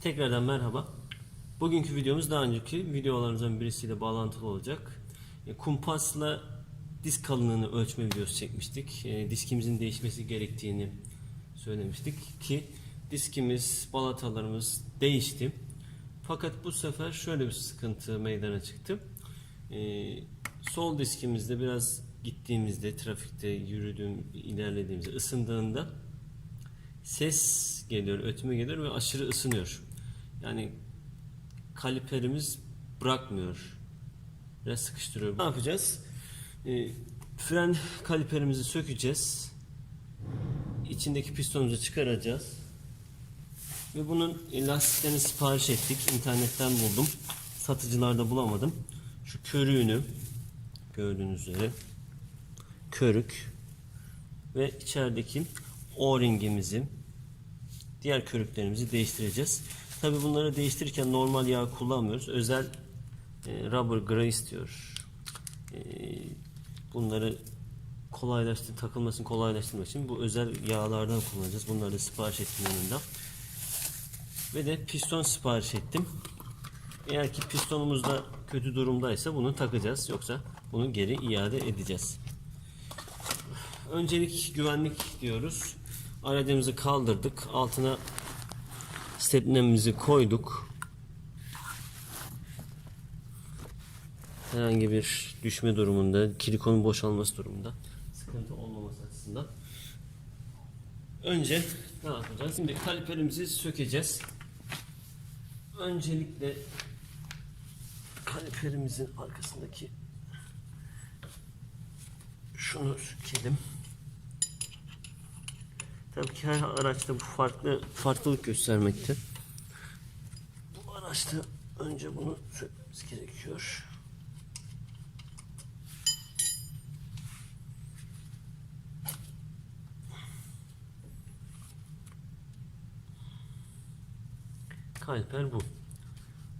Tekrardan merhaba. Bugünkü videomuz daha önceki videolarımızdan birisiyle bağlantılı olacak. E, Kumpasla disk kalınlığını ölçme videosu çekmiştik. E, Diskimizin değişmesi gerektiğini söylemiştik ki diskimiz, balatalarımız değişti. Fakat bu sefer şöyle bir sıkıntı meydana çıktı. E, Sol diskimizde biraz gittiğimizde, trafikte yürüdüğüm, ilerlediğimizde, ısındığında ses geliyor, ötme geliyor ve aşırı ısınıyor. Yani kaliperimiz bırakmıyor. Biraz sıkıştırıyor. Ne yapacağız? Ee, fren kaliperimizi sökeceğiz. İçindeki pistonumuzu çıkaracağız. Ve bunun lastiklerini sipariş ettik. İnternetten buldum. Satıcılarda bulamadım. Şu körüğünü gördüğünüz üzere körük ve içerideki o-ringimizi diğer körüklerimizi değiştireceğiz. Tabi bunları değiştirirken normal yağ kullanmıyoruz. Özel e, rubber grease diyor. E, bunları kolaylaştır, takılmasını kolaylaştırmak için bu özel yağlardan kullanacağız. Bunları da sipariş ettim yanında. Ve de piston sipariş ettim. Eğer ki pistonumuz da kötü durumdaysa bunu takacağız. Yoksa bunu geri iade edeceğiz. Öncelik güvenlik diyoruz. Aracımızı kaldırdık. Altına stepnemizi koyduk. Herhangi bir düşme durumunda, kilikonun boşalması durumunda sıkıntı olmaması açısından. Önce ne yapacağız? Şimdi kaliperimizi sökeceğiz. Öncelikle kaliperimizin arkasındaki şunu sökelim. Tabii ki her araçta bu farklı farklılık göstermekte. Bu araçta önce bunu sökmemiz gerekiyor. Kaliper bu.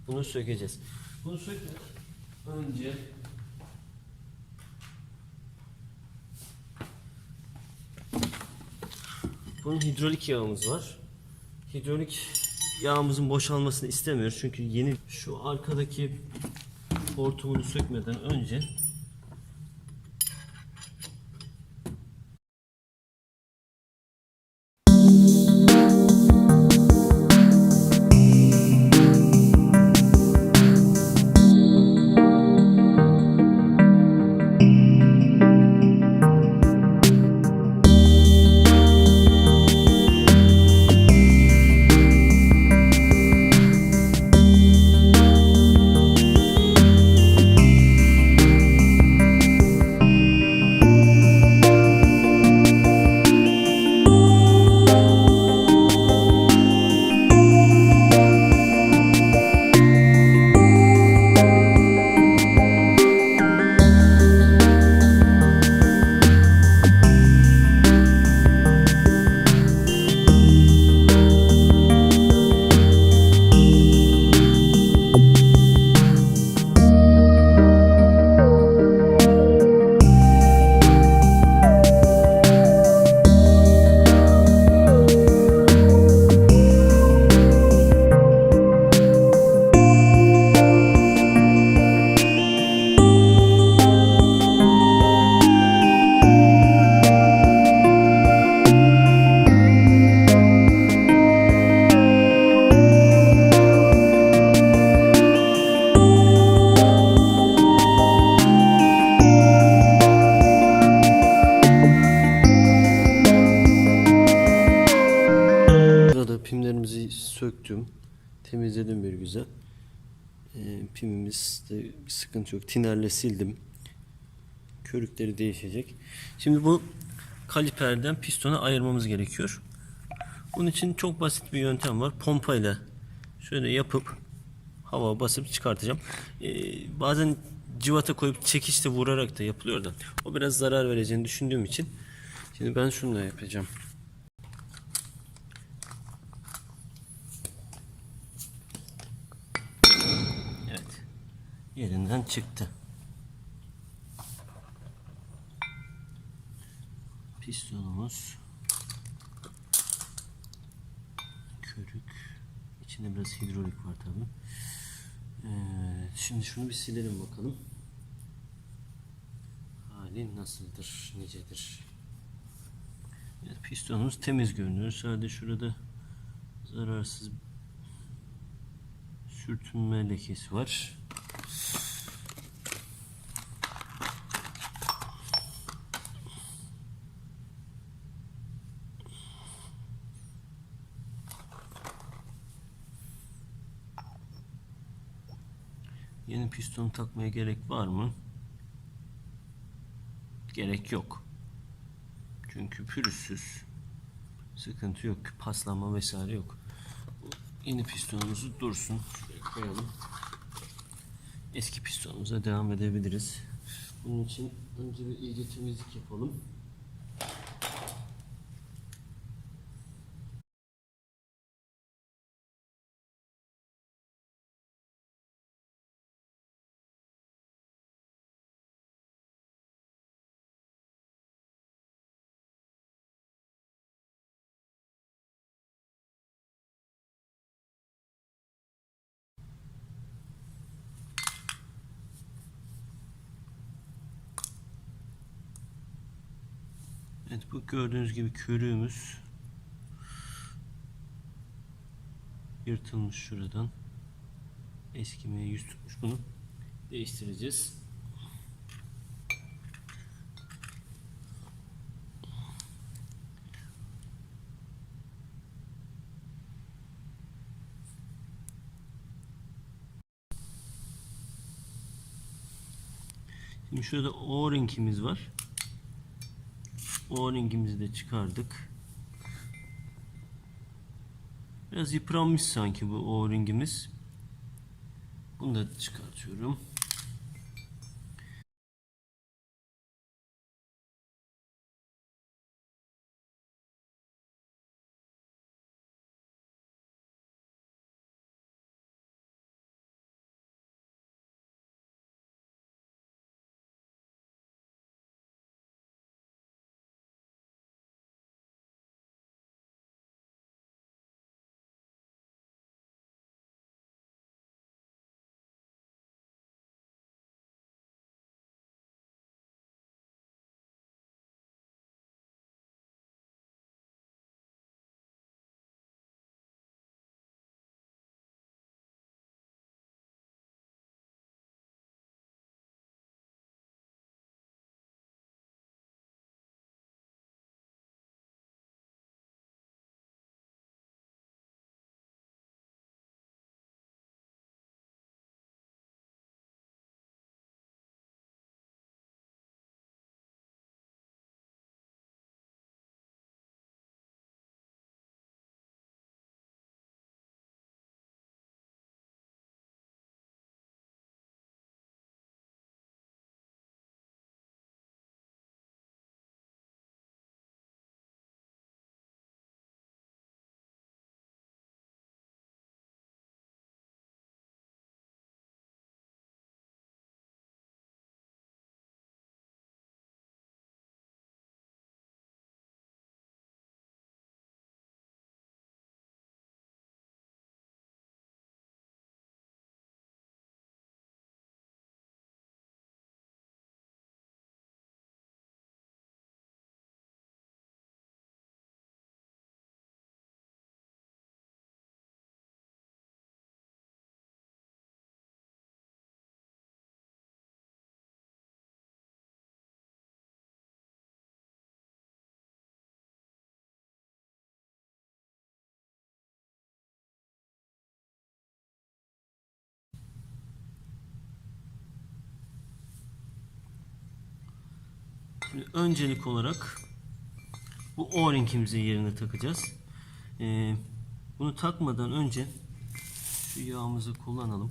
Bunu sökeceğiz. Bunu sökmeden önce Bunun hidrolik yağımız var. Hidrolik yağımızın boşalmasını istemiyoruz. Çünkü yeni şu arkadaki hortumunu sökmeden önce söktüm. Temizledim bir güzel. Ee, pimimizde bir sıkıntı yok. Tinerle sildim. Körükleri değişecek. Şimdi bu kaliperden pistonu ayırmamız gerekiyor. Bunun için çok basit bir yöntem var. Pompayla şöyle yapıp hava basıp çıkartacağım. Ee, bazen civata koyup çekişte vurarak da yapılıyor da o biraz zarar vereceğini düşündüğüm için şimdi ben şunu da yapacağım. Evet. Yerinden çıktı. Pistonumuz körük İçinde biraz hidrolik var tabi. şimdi şunu bir silelim bakalım. Hali nasıldır, nicedir? Evet, pistonumuz temiz görünüyor. Sadece şurada zararsız sürtünme lekesi var. Yeni piston takmaya gerek var mı? Gerek yok. Çünkü pürüzsüz. Sıkıntı yok. Paslanma vesaire yok. Yeni pistonumuzu dursun. Şuraya koyalım. Eski pistonumuza devam edebiliriz. Bunun için önce bir iyice temizlik yapalım. Evet bu gördüğünüz gibi körüğümüz yırtılmış şuradan. Eskimeye yüz tutmuş bunu. Değiştireceğiz. Şimdi şurada O-ringimiz var. O-ringimizi de çıkardık. Biraz yıpranmış sanki bu O-ringimiz. Bunu da çıkartıyorum. Şimdi öncelik olarak bu O-ringimizi yerine takacağız. Ee, bunu takmadan önce şu yağımızı kullanalım.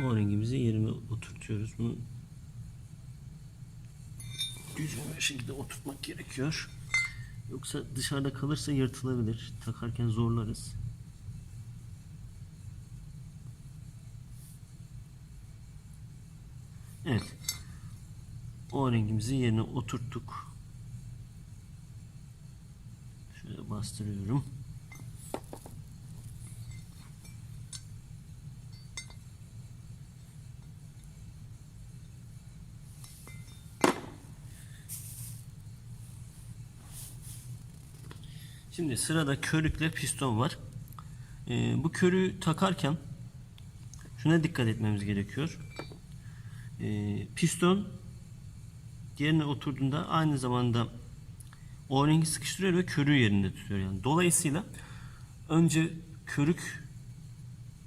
O rengimizi yerine oturtuyoruz. Bunu düzgün bir şekilde oturtmak gerekiyor. Yoksa dışarıda kalırsa yırtılabilir. Takarken zorlarız. Evet. O rengimizi yerine oturttuk. Şöyle bastırıyorum. Şimdi sırada körükle piston var. Ee, bu körüğü takarken şuna dikkat etmemiz gerekiyor. Ee, piston yerine oturduğunda aynı zamanda o rengi sıkıştırıyor ve körüğü yerinde tutuyor yani. Dolayısıyla önce körük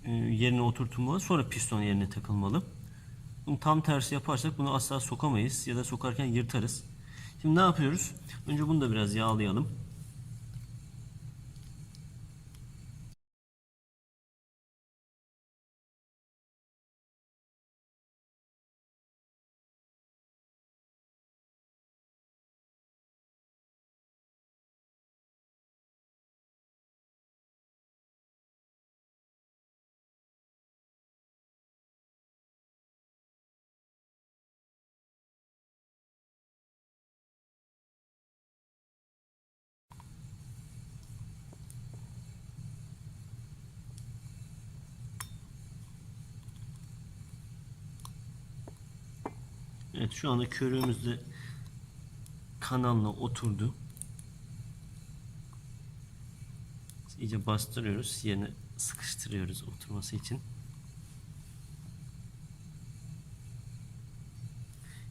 e, yerine oturtulmalı sonra piston yerine takılmalı. Bunu tam tersi yaparsak bunu asla sokamayız ya da sokarken yırtarız. Şimdi ne yapıyoruz? Önce bunu da biraz yağlayalım. Evet şu anda körüğümüz de kanalına oturdu. İyice bastırıyoruz. Yerine sıkıştırıyoruz oturması için.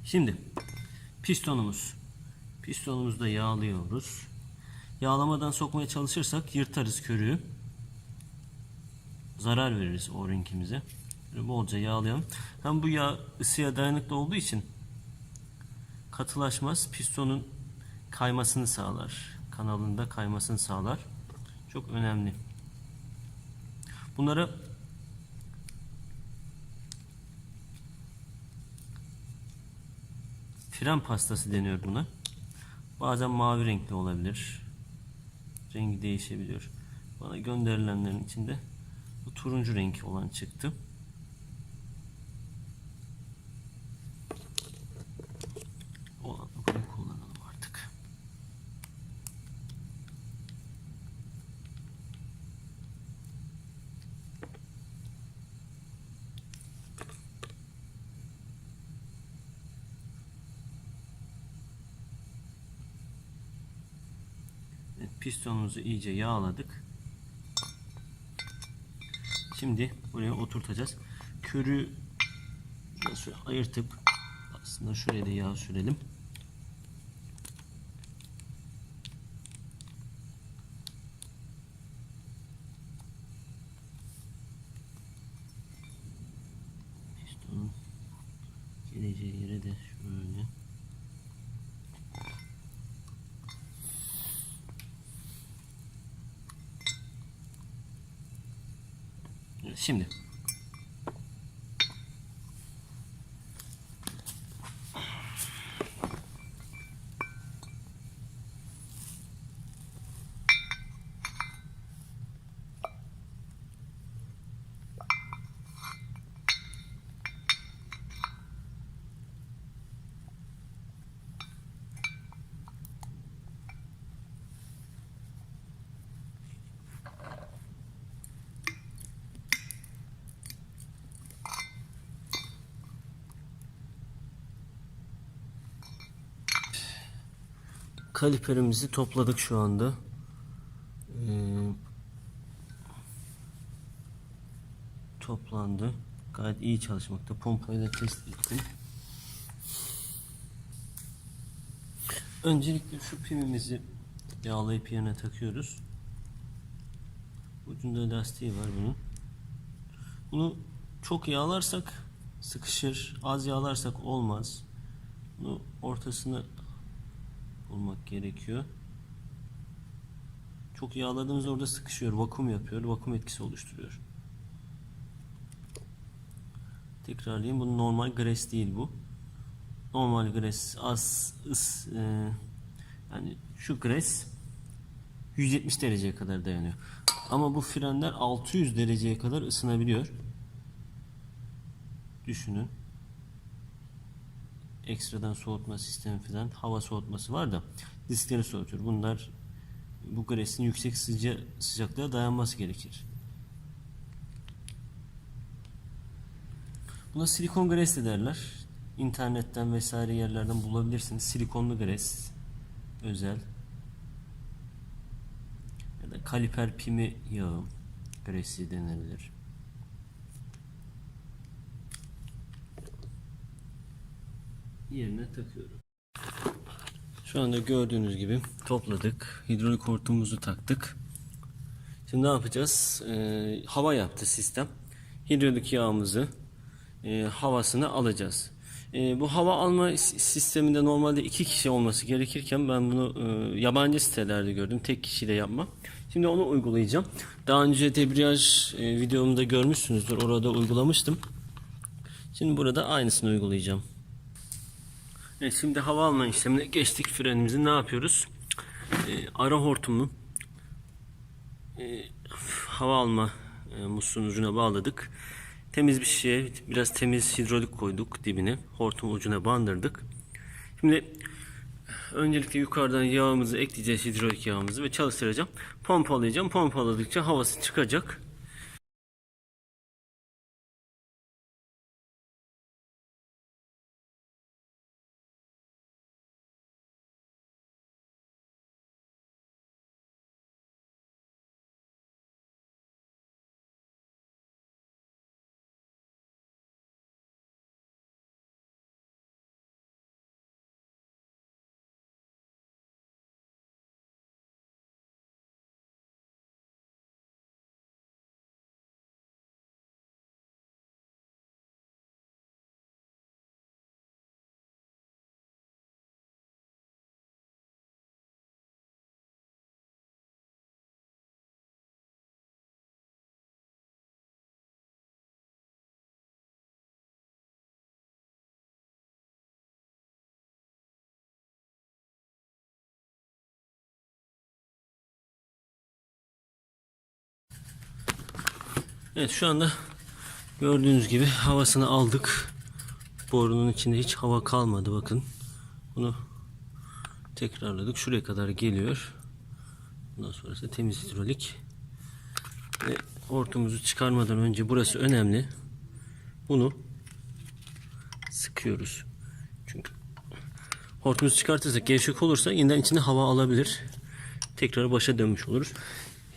Şimdi pistonumuz. Pistonumuzu da yağlıyoruz. Yağlamadan sokmaya çalışırsak yırtarız körüğü. Zarar veririz o renkimize. Böyle bolca yağlayalım. Hem bu yağ ısıya dayanıklı olduğu için katılaşmaz. Pistonun kaymasını sağlar. Kanalında kaymasını sağlar. Çok önemli. Bunlara fren pastası deniyor buna. Bazen mavi renkli olabilir. Rengi değişebiliyor. Bana gönderilenlerin içinde bu turuncu renk olan çıktı. Olan bunu kullanalım artık. Evet, pistonumuzu iyice yağladık. Şimdi buraya oturtacağız. Körü şöyle ayırtıp aslında şuraya da yağ sürelim. Pistonun geleceği yere de şöyle Evet, Şimdi kaliperimizi topladık şu anda. Ee, toplandı. Gayet iyi çalışmakta. Pompayla test ettim. Öncelikle şu pimimizi yağlayıp yerine takıyoruz. Ucunda lastiği var bunun. Bunu çok yağlarsak sıkışır. Az yağlarsak olmaz. Bunu ortasına bulmak gerekiyor. Çok yağladığımız orada sıkışıyor. Vakum yapıyor. Vakum etkisi oluşturuyor. Tekrarlayayım. Bu normal gres değil bu. Normal gres az ıs e, yani şu gres 170 dereceye kadar dayanıyor. Ama bu frenler 600 dereceye kadar ısınabiliyor. Düşünün. Ekstradan soğutma sistemi falan hava soğutması var da diskleri soğutuyor. Bunlar bu gresin yüksek sıca, sıcaklığa dayanması gerekir. Buna silikon gres de derler. İnternetten vesaire yerlerden bulabilirsiniz. Silikonlu gres özel ya da kaliper pimi yağı gresi denebilir. Yerine takıyorum. Şu anda gördüğünüz gibi topladık. Hidrolik hortumumuzu taktık. Şimdi ne yapacağız? Ee, hava yaptı sistem. Hidrolik yağımızı e, havasını alacağız. E, bu hava alma sisteminde normalde iki kişi olması gerekirken ben bunu e, yabancı sitelerde gördüm. Tek kişiyle yapma. Şimdi onu uygulayacağım. Daha önce debriyaj e, videomda görmüşsünüzdür. Orada uygulamıştım. Şimdi burada aynısını uygulayacağım. Evet, şimdi hava alma işlemine geçtik frenimizi ne yapıyoruz? E, ara hortumu e, hava alma e, musluğun ucuna bağladık. Temiz bir şeye biraz temiz hidrolik koyduk dibine. Hortum ucuna bandırdık. Şimdi öncelikle yukarıdan yağımızı ekleyeceğiz hidrolik yağımızı ve çalıştıracağım. Pompalayacağım. Pompaladıkça havası çıkacak. Evet şu anda gördüğünüz gibi havasını aldık. Borunun içinde hiç hava kalmadı bakın. Bunu tekrarladık. Şuraya kadar geliyor. Bundan sonrası temiz hidrolik. Ve hortumumuzu çıkarmadan önce burası önemli. Bunu sıkıyoruz. Çünkü hortumumuzu çıkartırsak gevşek olursa yeniden içine hava alabilir. Tekrar başa dönmüş oluruz.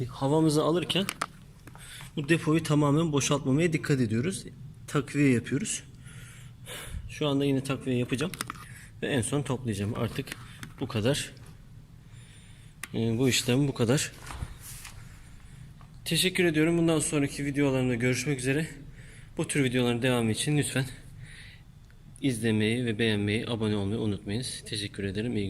Havamızı alırken bu depoyu tamamen boşaltmamaya dikkat ediyoruz. Takviye yapıyoruz. Şu anda yine takviye yapacağım. Ve en son toplayacağım. Artık bu kadar. Ee, bu işlem bu kadar. Teşekkür ediyorum. Bundan sonraki videolarımda görüşmek üzere. Bu tür videoların devamı için lütfen izlemeyi ve beğenmeyi, abone olmayı unutmayınız. Teşekkür ederim. İyi